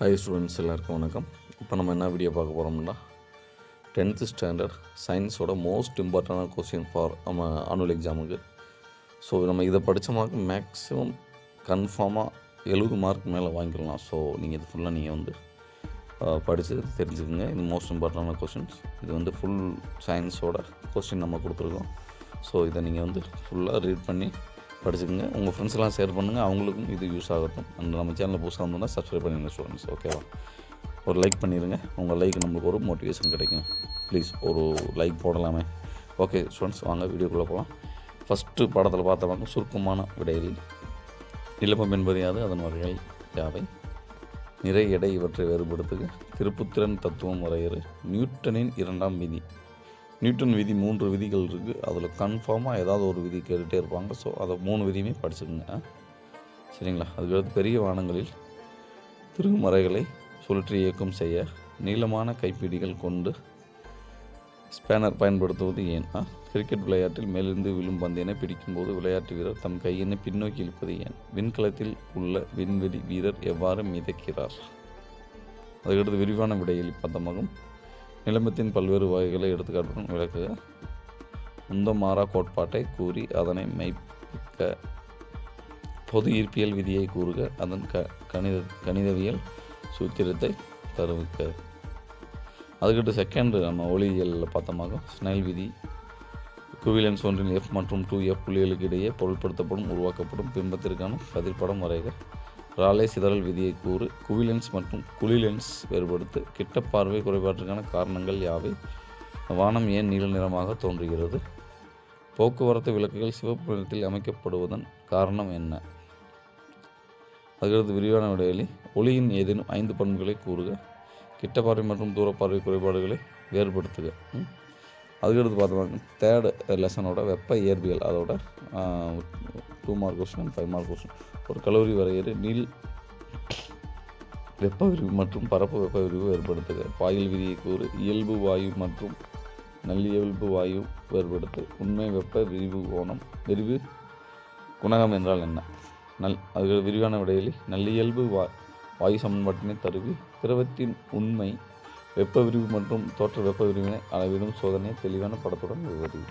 Hi students எல்லாருக்கும் வணக்கம். இப்போ நம்ம என்ன வீடியோ பார்க்க போகிறோம்னா டென்த்து ஸ்டாண்டர்ட் சயின்ஸோட மோஸ்ட் இம்பார்ட்டண்டான கொஸ்டின் ஃபார் நம்ம ஆனுவல் எக்ஸாமுக்கு ஸோ நம்ம இதை படித்த மார்க் மேக்ஸிமம் கன்ஃபார்மாக எழுபது மார்க் மேலே வாங்கிக்கலாம் ஸோ நீங்கள் இது ஃபுல்லாக நீங்கள் வந்து படித்து தெரிஞ்சுக்கோங்க. இது மோஸ்ட் இம்பார்ட்டண்டான கொஸ்டின்ஸ் இது வந்து ஃபுல் சயின்ஸோட கொஸ்டின் நம்ம கொடுத்துருக்கோம். ஸோ இதை நீங்கள் வந்து ஃபுல்லாக ரீட் பண்ணி படிச்சுக்கோங்க. உங்கள் ஃப்ரெண்ட்ஸ்லாம் ஷேர் பண்ணுங்கள் அவங்களுக்கும் இது யூஸ் ஆகட்டும். அண்ட் நம்ம சேனலில் புதுசாக இருந்தோம்னா சப்ஸ்கிரைப் பண்ணிடுங்க ஸ்டூடெண்ட்ஸ் ஓகேவா ஒரு லைக் பண்ணிடுங்க. உங்கள் லைக் நம்மளுக்கு ஒரு மோட்டிவேஷன் கிடைக்கும். ப்ளீஸ் ஒரு லைக் போடலாமே. ஓகே ஸ்டூடெண்ட்ஸ் வாங்க வீடியோக்குள்ளே போகலாம் ஃபஸ்ட்டு படத்தில் பார்த்தவங்க சுருக்கமான விடையில் நிலப்பம் என்பதையாது அதன் வகைகள் யாவை? நிறை எடை இவற்றை வேறுபடுத்துக. திருப்புத்திறன் தத்துவம் வரையறு. நியூட்டனின் இரண்டாம் விதி. நியூட்டன் விதி மூன்று விதிகள் இருக்குது அதில் கன்ஃபார்மாக ஏதாவது ஒரு விதி கேட்டுகிட்டே இருப்பாங்க. ஸோ அதை மூணு விதியுமே படிச்சுக்கோங்க. சரிங்களா? அதுக்கடுத்து பெரிய வானங்களில் திருமறைகளை சுழற்றி இயக்கம் செய்ய நீளமான கைப்பிடிகள் கொண்டு ஸ்பேனர் பயன்படுத்துவது ஏன்? கிரிக்கெட் விளையாட்டில் மேலிருந்து விழும் பந்தினை பிடிக்கும்போது விளையாட்டு வீரர் தம் கையினை பின்னோக்கி இழுப்பது ஏன்? விண்கலத்தில் உள்ள விண்வெளி வீரர் எவ்வாறு மிதக்கிறார்? அதுக்கடுத்து விரிவான விடையில் பத்தமகம் நிலைமத்தின் பல்வேறு வகைகளை எடுத்துக்காட்டுடன் விளக்குக. உந்தமாறா கோட்பாட்டை கூறி அதனை மெய்ப்பிக்க பொது ஈர்ப்பியல் விதியை கூறுக அதன் க கணித கணிதவியல் சூத்திரத்தை தருவிக்க. அதுக்கிட்ட செகண்ட் நம்ம ஒளியியலில் பார்த்தோமாக ஸ்னைல் விதி குவிலன்ஸ் ஒன்றின் எஃப் மற்றும் டூ எஃப் புள்ளிகளுக்கு இடையே பொருட்படுத்தப்படும் உருவாக்கப்படும் பிம்பத்திற்கான கதிர்ப்படம் வரைக. ராலே சிதறல் விதியை கூறு குவிலென்ஸ் மற்றும் குளிலென்ஸ் வேறுபடுத்து கிட்ட பார்வை குறைபாட்டிற்கான காரணங்கள் யாவை? வானம் ஏன் நீல நிறமாக தோன்றுகிறது? போக்குவரத்து விளக்குகள் சிவப்பு நிறத்தில் அமைக்கப்படுவதன் காரணம் என்ன? அதுக்கடுத்து விரிவான விடையிலி ஒளியின் ஏதேனும் ஐந்து பண்புகளை கூறுக கிட்ட பார்வை மற்றும் தூரப்பார்வை குறைபாடுகளை வேறுபடுத்துக. அதுக்கடுத்து பார்த்தோம்னா தேர்டு லெசனோட வெப்ப இயற்பியல் அதோட two mark question and five mark question ஒரு கலோரி வரையறு நீள் வெப்ப விரிவு மற்றும் பரப்பு வெப்ப விரிவு வேறுபடுத்துக. பாயில் விதியை கூறு இயல்பு வாயு மற்றும் நல்லியல்பு வாயு வேறுபடுத்து. உண்மை வெப்ப விரிவு கோணம் விரிவு குணகம் என்றால் என்ன? நல் அதுகள் விரிவான விடையிலே நல்லியல்பு வா வாயு சமன்பாட்டினை தருவி திரவத்தின் உண்மை வெப்ப விரிவு மற்றும் தோற்ற வெப்ப விரிவினை அளவிடும் சோதனை தெளிவான படத்துடன் விவரி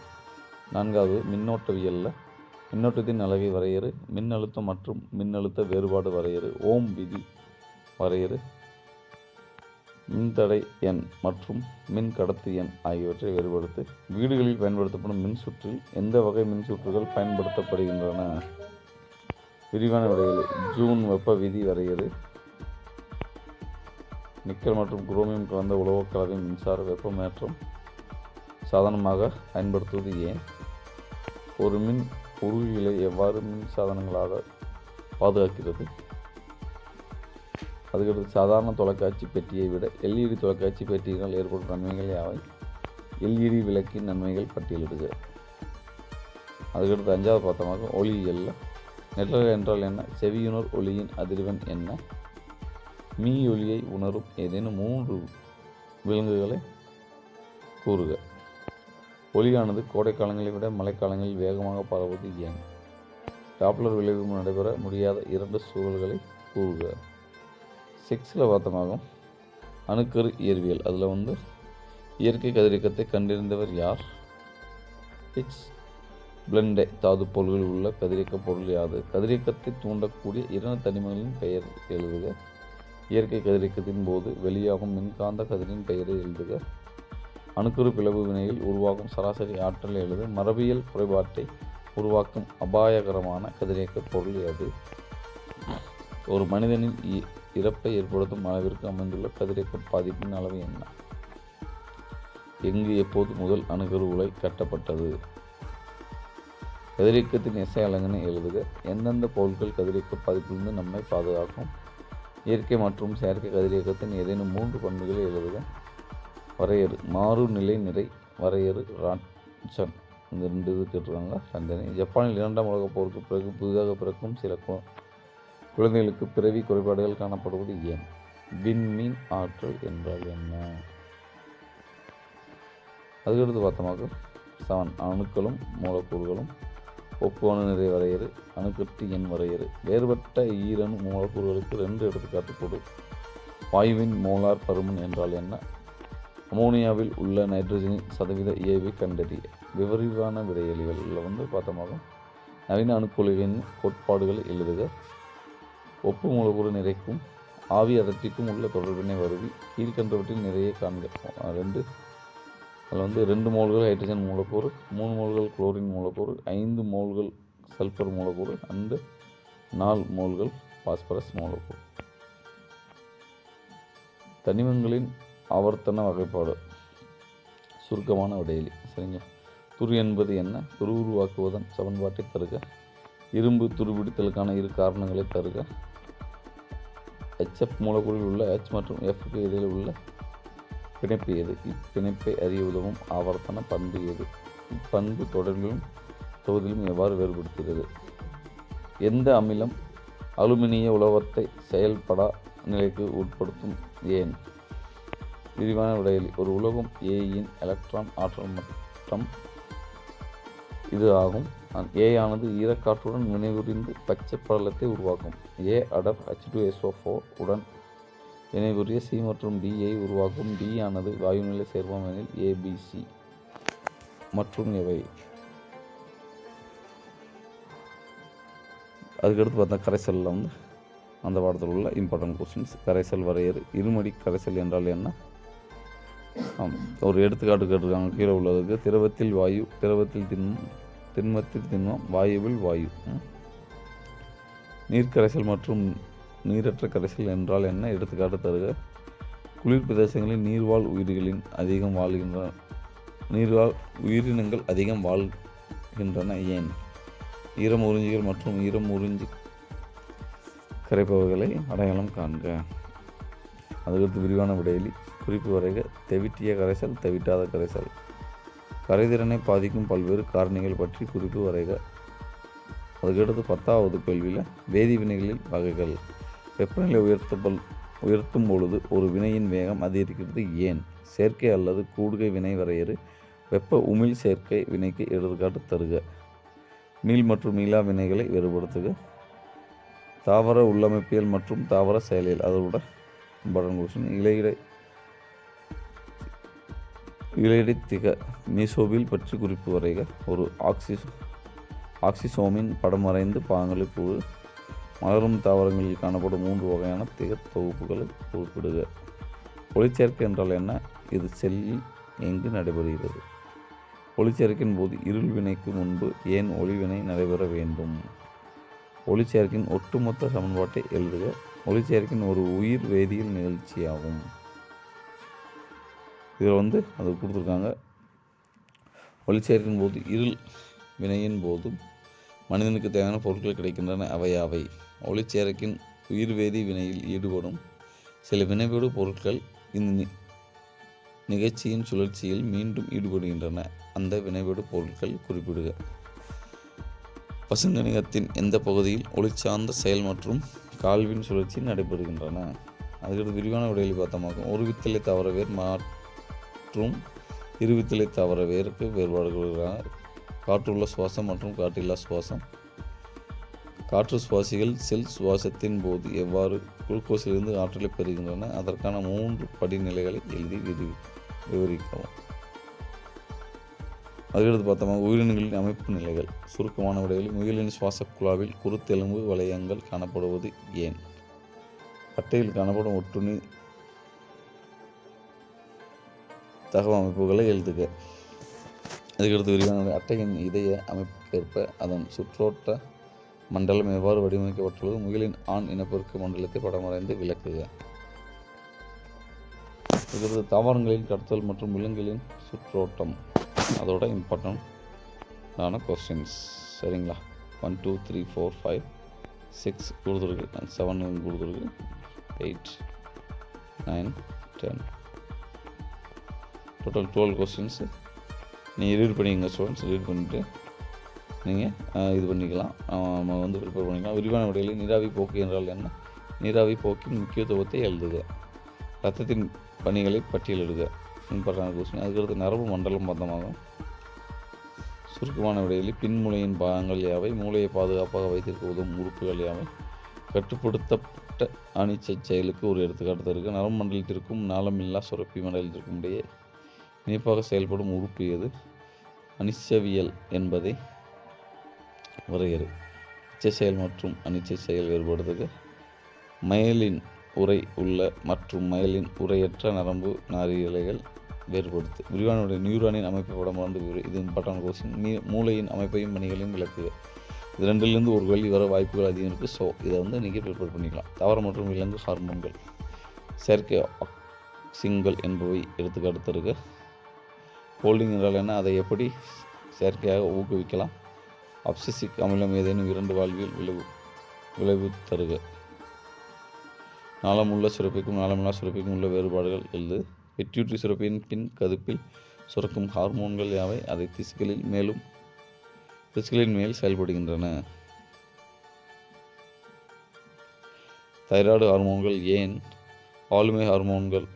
நான்காவது மின்னோட்டவியலில் மின்னோட்டத்தின் அலகை வரையறு மின்னழுத்தம் மற்றும் மின்னழுத்த வேறுபாடு வரையறு ஓம் விதி வரையறு மின்தடை எண் மற்றும் மின் கடத்து எண் ஆகியவற்றை வேறுபடுத்து வீடுகளில் பயன்படுத்தப்படும் மின் சுற்றில் எந்த வகை மின் சுற்றுகள் பயன்படுத்தப்படுகின்றன? விரிவான விடைகள் ஜூன் வெப்ப விதி வரையறு நிக்கல் மற்றும் குரோமியம் கலந்த உலோகக் கலவை மின்சார வெப்பமேற்றம் சாதனமாக பயன்படுத்துவது ஏன்? ஒரு மின் பொருள்களை எவ்வாறு மின் சாதனங்களாக பாதுகாக்கிறது? அதுக்கடுத்து சாதாரண தொலைக்காட்சி பெட்டியை விட எல்இடி தொலைக்காட்சி பெட்டியினால் ஏற்படும் நன்மைகள் யாவை? எல்இடி விளக்கின் நன்மைகள் பட்டியலிடுக. அதுக்கடுத்து அஞ்சாவது பார்த்தோமாக ஒளியியல்ல நெல்லல் என்றால் என்ன? செவியுணர் ஒளியின் அதிர்வெண் என்ன? மீ ஒளியை உணரும் ஏதேனும் மூன்று விலங்குகளை கூறுக. ஒளியானது கோடைக்காலங்களை விட மழைக்காலங்களில் வேகமாக பரவுவது ஏன்? டாப்லர் விளைவு நடைபெற முடியாத இரண்டு சூழல்களை கூறுக. சிக்ஸில் பார்த்தோமாகும் அணுக்கரு இயற்பியல். அதில் வந்து இயற்கை கதிரியக்கத்தை கண்டறிந்தவர் யார்? ஹிச் பிளண்டே தாது பொருள்களில் உள்ள கதிரியக்க பொருள் யாது? கதிரியக்கத்தை தூண்டக்கூடிய இரண்டு தனிமங்களின் பெயர் எழுதுக. இயற்கை கதிரியக்கத்தின் போது வெளியாகும் மின்காந்த கதிரின் பெயரை எழுதுக. அணுக்கரு பிளவு வினையில் உருவாகும் சராசரி ஆற்றல் எழுது மரபியல் குறைபாட்டை உருவாக்கும் அபாயகரமான கதிரியக்க பொருள் எது? ஒரு மனிதனின் இ- இறப்பை ஏற்படுத்தும் அளவிற்கு அமைந்துள்ள கதிரியக்க பாதிப்பின் அளவு என்ன? எங்கு எப்போது முதல் அணுகரு உலை கட்டப்பட்டது? கதிரியக்கத்தின் இசை அலங்கனை எழுதுக. எந்தெந்த பொருட்கள் கதிரியக்க பாதிப்பிலிருந்து நம்மை பாதுகாக்கும்? இயற்கை மற்றும் செயற்கை கதிரியக்கத்தின் ஏதேனும் மூன்று பண்புகளை எழுதுக. வரையறு. மாறு நிலை நிறை வரையறு ராட்சன் இந்த ரெண்டு இது கேட்டிருக்காங்க சந்தனை. ஜப்பானில் இரண்டாம் உலகப் போருக்கு பிறகு புதிதாக பிறக்கும் சில குழந்தைகளுக்கு பிறவி குறைபாடுகள் காணப்படுவது ஏன்? விண்மீன் ஆற்றல் என்றால் என்ன? அதுக்கடுத்து பார்த்தோமாக செவன். அணுக்களும் மூலக்கூறுகளும் ஒப்புவன நிறை வரையறு அணுக்கட்டு எண் வரையறு. வேறுபட்ட ஈரணு மூலக்கூறுகளுக்கு ரெண்டு எடுத்துக்காட்டு கொடு. வாயுவின் மோலார் பருமன் என்றால் என்ன? அமோனியாவில் உள்ள நைட்ரஜனின் சதவீத இயல்பை கண்டறிய விவரிவான விடையலிகளில் வந்து பார்த்தோமாக நவீன அணுக்கொள்கையின் கோட்பாடுகளை எழுதுக. ஒப்பு மூலக்கூறு நிறைக்கும் ஆவி அடர்த்திக்கும் உள்ள தொடர்பினை வருவி கீழ்கண்டவற்றில் நிறைய காண்க. ரெண்டு. அதில் வந்து ரெண்டு மோல்கள் ஹைட்ரஜன் மூலக்கூறு மூணு மோல்கள் குளோரின் மூலக்கூறு ஐந்து மோல்கள் சல்ஃபர் மூலக்கூறு அண்டு நாலு மோல்கள் பாஸ்பரஸ் மூலக்கூறு. தனிமங்களின் ஆவர்த்தன வகைப்பாடு. சுருக்கமான விடையிலி. சரிங்க. துரு என்பது என்ன? துரு உருவாக்குவதன் சமன்பாட்டை தருக. இரும்பு துருபிடித்தலுக்கான இரு காரணங்களை தருக. ஹெச்எஃப் மூலக்கூறில் உள்ள ஹெச் மற்றும் எஃப்க்கு இடையில் உள்ள பிணைப்பு எது? இப்பிணைப்பை அறிய உதவும் ஆவர்த்தன பண்பு எது? இப்பண்பு தொடர்பிலும் தொகுதியிலும் எவ்வாறு வேறுபடுத்துகிறது எந்த அமிலம் அலுமினிய உலோகத்தை செயல்படா நிலைக்கு உட்படுத்தும்? ஏன்? விரிவான விடையில் ஒரு உலோகம் ஏயின் எலக்ட்ரான் ஆற்றல் மட்டம் இது ஆகும். ஏ ஆனது ஈரக்காற்றுடன் வினைபுரிந்து பச்சை படலத்தை உருவாக்கும். ஏ அடர் ஹச் டூ எஸ்ஓ ஃபோர் உடன் வினைபுரிய சி மற்றும் டியை உருவாக்கும். டி ஆனது வாயுநிலை சேர்மம் எனில் ஏபிசி மற்றும் எவை அதுக்கடுத்து பார்த்தா கரைசலில் வந்து அந்த பாடத்தில் உள்ள இம்பார்ட்டன்ட் கொஸ்டின்ஸ் கரைசல் வரையறு. இருமடி கரைசல் என்றால் என்ன? ஒரு எடுத்துக்காட்டு கேட்டிருக்காங்க. கீழே உள்ளதுக்கு திரவத்தில் வாயு திரவத்தில் திண்மம் திண்மத்தில் திண்மம் வாயுவில் வாயு. நீர்க்கரைசல் மற்றும் நீரற்ற கரைசல் என்றால் என்ன? எடுத்துக்காட்டு தருக. குளிர் பிரதேசங்களில் நீர்வாழ் உயிர்களின் அதிகம் வாழ்கின்ற நீர்வாழ் உயிரினங்கள் அதிகம் வாழ்கின்றன. ஏன்? ஈரம் உறிஞ்சிகள் மற்றும் ஈரம் உறிஞ்சி கரைப்பவர்களை அடையாளம் காண்க. அதுக்கடுத்து விரிவான விடையிலி குறிப்பு வரைக. தெவிட்டிய கரைசல் தெவிட்டாத கரைசல். கரைதிறனை பாதிக்கும் பல்வேறு காரணிகள் பற்றி குறிப்பு வரைக. அதுக்கடுத்து பத்தாவது கேள்வியில் வேதி வினைகளில் வகைகள். வெப்பநிலை உயர்த்தப்பல் உயர்த்தும் பொழுது ஒரு வினையின் வேகம் அதிகரிக்கிறது. ஏன்? சேர்க்கை அல்லது கூடுகை வினை வரையறு வெப்ப உமிழ் சேர்க்கை வினைக்கு எடுத்துக்காட்டு தருக. மீள் மற்றும் மீளா வினைகளை வேறுபடுத்துக. தாவர உள்ளமைப்பியல் மற்றும் தாவர செயலியல் அதோட இம்பார்ட்டன்ட் கொஸ்டின் இலையிடை இலையிடை திக மீசோபில் பற்றி குறிப்பு வரைக. ஒரு ஆக்சிஸ் ஆக்சிசோமின் படம் வரைந்து பாங்களை மலரும் தாவரங்களில் காணப்படும் மூன்று வகையான திக தொகுப்புகளை குறிப்பிடுக. ஒளிச்சேர்க்கை என்றால் என்ன? இது செல்லில் எங்கு நடைபெறுகிறது? ஒளிச்சேர்க்கையின் போது இருள் வினைக்கு முன்பு ஏன் ஒளிவினை நடைபெற வேண்டும்? ஒளிச்சேர்க்கையின் ஒட்டுமொத்த சமன்பாட்டை எழுதுக. ஒளிச்சேர்க்கையின் ஒரு உயிர் வேதியியல் நிகழ்ச்சியாகும். இதில் வந்து அது கொடுத்துருக்காங்க. ஒளிச்சேர்க்கையின் போது இருள் வினையின் போதும் மனிதனுக்கு தேவையான பொருட்கள் கிடைக்கின்றன அவை அவை. ஒளிச்சேரக்கின் உயிர்வேதி வினையில் ஈடுபடும் சில வினைவேடு பொருட்கள் இந்த நி- நிகழ்ச்சியின் சுழற்சியில் மீண்டும் ஈடுபடுகின்றன. அந்த வினைபடு பொருட்கள் குறிப்பிடுக. பசுங்கணிகத்தின் எந்த பகுதியில் ஒளிச்சார்ந்த செயல் மற்றும் கால்வின் சுழற்சி நடைபெறுகின்றன? அதுக்கடுத்து விரிவான விடையில் பார்த்தோமாக்கும். ஒரு வித்தலை தவிர வேர் மற்றும் இரு வித்தலை தவிர வேருக்கு காற்றுள்ள சுவாசம் மற்றும் காற்றில்லா சுவாசம். காற்று சுவாசிகள் செல் சுவாசத்தின் போது எவ்வாறு குளுக்கோஸிலிருந்து ஆற்றலை பெறுகின்றன அதற்கான மூன்று படிநிலைகளை எழுதி விரி விவரிக்கவும். அதுக்கடுத்து பார்த்தோம்னா உயிரினங்களின் அமைப்பு நிலைகள். சுருக்கமான விடைகளில் முயலின் சுவாச குழாவில் குருத்தெலும்பு வளையங்கள் காணப்படுவது ஏன்? பட்டையில் காணப்படும் ஒட்டுண்ணி தகவல் அமைப்புகளை எழுதுக. அதுக்கடுத்து விரிவான அட்டையின் இதய அமைப்புக்கேற்ப அதன் சுற்றோட்ட மண்டலம் எவ்வாறு வடிவமைக்கப்பட்டுள்ளது? முயலின் ஆண் இனப்பெருக்க மண்டலத்தை படம் வரைந்து விளக்குக. இதுக்கடுத்து தாவரங்களின் கடத்தல் மற்றும் விலங்குகளின் சுற்றோட்டம். அதோட இம்பார்ட்டண்டான கொஸ்டின்ஸ் சரிங்களா? One two three four five six கொடுத்துருக்கு. செவன் கொடுத்துருக்கு. Eight nine ten total twelve questions நீங்கள் ரீட் பண்ணிக்கங்க ஸ்டூடெண்ட்ஸ் ரீட் பண்ணிவிட்டு நீங்கள் இது பண்ணிக்கலாம். நம்ம வந்து ப்ரிப்பேர் பண்ணிக்கலாம். விரிவான விடையில் நீராவி போக்கு என்றால் என்ன? நீராவி போக்கின் முக்கியத்துவத்தை எழுதுக. ரத்தத்தின் பணிகளை பட்டியலிடுக இம்பார்ட்டன்ட் கொஸ்டின் அதுக்கடுத்து நரம்பு மண்டலம் பந்தமாகும் சுருக்கமான விடையில் பின்மூளையின் பாகங்கள் யாவை? மூளையை பாதுகாப்பாக வைத்திருக்க உதவும் உறுப்புகள் யாவை? கட்டுப்படுத்தப்பட்ட அணிச்சச் அனிச்சை செயலுக்கு ஒரு எடுத்துக்காட்டு இருக்குது நரம்பு மண்டலத்திற்கும் நாளமில்லா சுரப்பி மண்டலத்திற்கும் இடையே இணைப்பாக செயல்படும் உறுப்பு எது? அனிச்சவியல் என்பதை வரையறு. இச்சை செயல் மற்றும் அனிச்சை செயல் வேறுபடுத்துக. மயலின் உரை உள்ள மற்றும் மயலின் உரையற்ற நரம்பு நாரியலைகள் வேறுபடுத்து. விரிவானுடைய நியூரானின் அமைப்பை படம் வளர்ந்து விவரி இது இம்பார்ட்டன் கொஸ்டின் நீ மூளையின் அமைப்பையும் பணிகளையும் விளக்குக. இது ரெண்டுலேருந்து ஒரு கேள்வி வர வாய்ப்புகள் அதிகம் இருக்குது ஸோ இதை வந்து நீங்கள் ப்ரிப்பேர் பண்ணிக்கலாம். தாவரம் மற்றும் விலங்கு ஹார்மோன்கள் செயற்கை ஆக்சின்கள் என்பவை எடுத்துக்காட்டு தருக. ஹோல்டிங் என்றால் என்ன அதை எப்படி செயற்கையாக ஊக்குவிக்கலாம்? அப்சிசிக் அமிலம் ஏதேனும் இரண்டு வாழ்வில் விளைவு விளைவு தருக. நாளமுள்ள சுரப்பிக்கும் நாளமில்லா சுரப்பிக்கும் உள்ள வேறுபாடுகள் எழுது. பெட்யூட்ரி சுரப்பியின் பின் கதுப்பில் சுரக்கும் ஹார்மோன்கள் யாவை? அதை திசுக்களில் மேலும் திசுக்களின் மேல் செயல்படுகின்றன. தைராய்டு ஹார்மோன்கள் ஏன்? ஆளுமை ஹார்மோன்கள்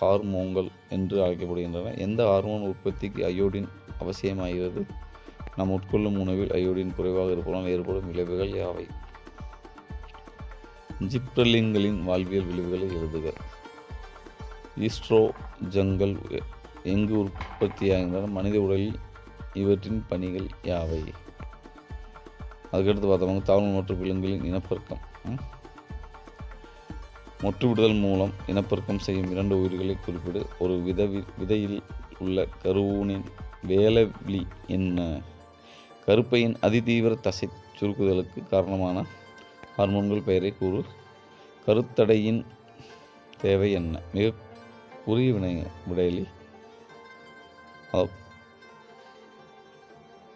ஹார்மோன்கள் என்று அழைக்கப்படுகின்றன. எந்த ஹார்மோன் உற்பத்திக்கு அயோடின் அவசியமாகிறது? நாம் உட்கொள்ளும் உணவில் அயோடின் குறைவாக இருப்பதால் ஏற்படும் விளைவுகள் யாவை? ஜிப்ரலின்களின் வாழ்வியல் விளைவுகளை எழுதுக. ஈஸ்ட்ரோஜன்கள் எங்கு உற்பத்தியாகின்றன? மனித உடலில் இவற்றின் பணிகள் யாவை? அதுக்கடுத்து பார்த்தவங்க தாவல் மற்றும் விலங்குகளின் இனப்பெருக்கம். ம்? மொட்டுவிடுதல் மூலம் இனப்பெருக்கம் செய்யும் இரண்டு உயிர்களை குறிப்பிடு. ஒரு விதவி விதையில் உள்ள கருவூனின் வேலவிழி என்ன? கருப்பையின் அதிதீவிர தசை சுருக்குதலுக்கு காரணமான ஹார்மோன்கள் பெயரை கூறு. கருத்தடையின் தேவை என்ன? மிக குறுகிய வினை விடையிலி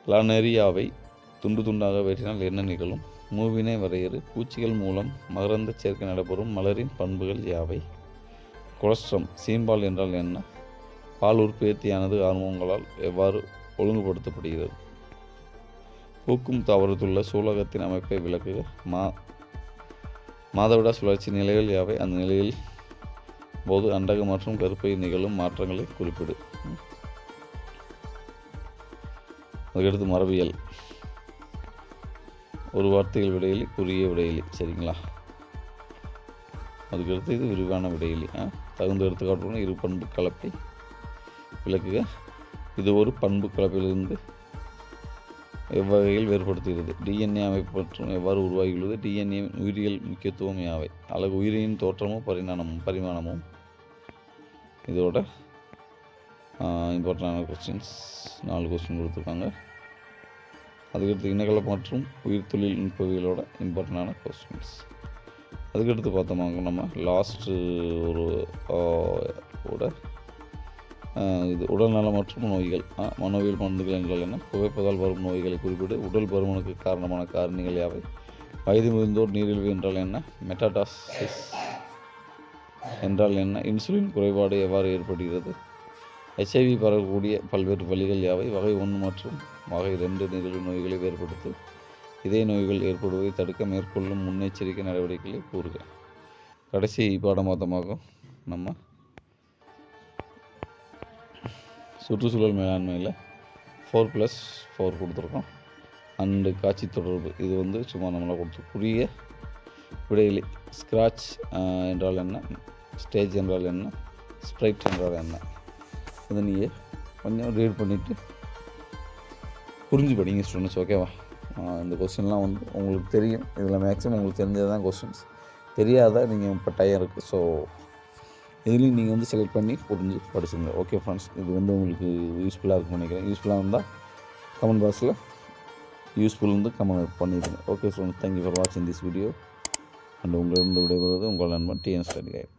லானேரியாவை துண்டு துண்டாக வெட்டினால் என்ன நிகழும்? மூவினை வரையறு. பூச்சிகள் மூலம் மகரந்த சேர்க்கை நடைபெறும் மலரின் பண்புகள் யாவை? கொலஸ்ட்ரம் சீம்பால் என்றால் என்ன? பால் உற்பத்தியானது ஹார்மோன்களால் எவ்வாறு ஒழுங்குபடுத்தப்படுகிறது? பூக்கும் தாவரத்துள்ள சூலகத்தின் அமைப்பை விளக்குக. மா மாதவிடா சுழற்சி நிலைகள் யாவை? அந்த நிலையில் போது அண்டகம் மற்றும் கருப்பை நிகழும் மாற்றங்களை குறிப்பிடு. அதுக்கடுத்து மரபியல். ஒரு வார்த்தைகள் விடையிலி குறுகிய விடையிலி சரிங்களா? அதுக்கடுத்து இது விரிவான விடையிலி ஆ? தகுந்த எடுத்துக்காட்டுடன் இரு பண்பு கலப்பை விளக்குக. இது ஒரு பண்பு கலப்பிலிருந்து எவ்வகையில் வேறுபடுத்துகிறது? டிஎன்ஏ அமைப்பு மற்றும் எவ்வாறு உருவாகியுள்ளது? டிஎன்ஏ உயிரியல் முக்கியத்துவம் யாவை? அழகு உயிரியின் தோற்றமும் பரிணாமமும் பரிமாணமும் இதோட இம்பார்ட்டண்டான கொஸ்டின்ஸ் நாலு கொஸ்டின் கொடுத்துருக்காங்க. அதுக்கடுத்து இனக்கல மற்றும் உயிர் தொழில்நுட்பவியலோட இம்பார்ட்டண்டான கொஸ்டின்ஸ் அதுக்கடுத்து பார்த்தோமாங்க நம்ம லாஸ்ட்டு ஒரு ஓட இது உடல்நலம் மற்றும் நோய்கள். மனோவியல் மருந்துகள் என்றால் என்ன? புகைப்பதால் வரும் நோய்களை குறிப்பிட்டு உடல் பருமனுக்கு காரணமான காரணிகள் யாவை? வயது முதிர்ந்தோர் நீரிழிவு என்றால் என்ன? மெட்டாடாசிஸ் என்றால் என்ன? இன்சுலின் குறைபாடு எவ்வாறு ஏற்படுகிறது? ஹெச்ஐவி பரவக்கூடிய பல்வேறு வழிகள் யாவை? வகை ஒன்று மற்றும் வகை ரெண்டு நிகழ்வு நோய்களை வேறுபடுத்து. இதய நோய்கள் ஏற்படுவதை தடுக்க மேற்கொள்ளும் முன்னெச்சரிக்கை நடவடிக்கைகளை கூறுக. கடைசி பாடமாதமாகும் நம்ம சுற்றுச்சூழல் மேலாண்மையில் ஃபோர் ப்ளஸ் ஃபோர் கொடுத்துருக்கோம். அண்டு காட்சி தொடர்பு. இது வந்து சும்மா நம்மளை கொடுத்து குறுகிய விடையிலி. ஸ்க்ராட்ச் என்றால் என்ன? ஸ்டேஜ் என்றால் என்ன? ஸ்ப்ரைட் என்றால் என்ன? அதை நீங்கள் கொஞ்சம் ரீட் பண்ணிவிட்டு புரிஞ்சு படிங்க ஸ்டூடெண்ட்ஸ் ஓகேவா இந்த கொஸ்டின்லாம் வந்து உங்களுக்கு தெரியும். இதில் மேக்ஸிமம் உங்களுக்கு தெரிஞ்சது தான் கொஸ்டின்ஸ் தெரியாத? நீங்கள் இப்போ டயம் இருக்குது ஸோ இதுலேயும் நீங்கள் வந்து செலக்ட் பண்ணி புரிஞ்சு படிச்சுங்க ஓகே ஃப்ரெண்ட்ஸ் இது வந்து உங்களுக்கு யூஸ்ஃபுல்லாக இருக்கும் நினைக்கிறேன். யூஸ்ஃபுல்லாக இருந்தால் கமெண்ட் பாக்ஸில் யூஸ்ஃபுல் வந்து கமெண்ட் பண்ணிடுங்க. Okay friends thank you for வாட்சிங் திஸ் வீடியோ அண்ட் உங்களிடம் விடைபெறுவது உங்கள் நண்பன் டிஎன் ஸ்டடி கைட்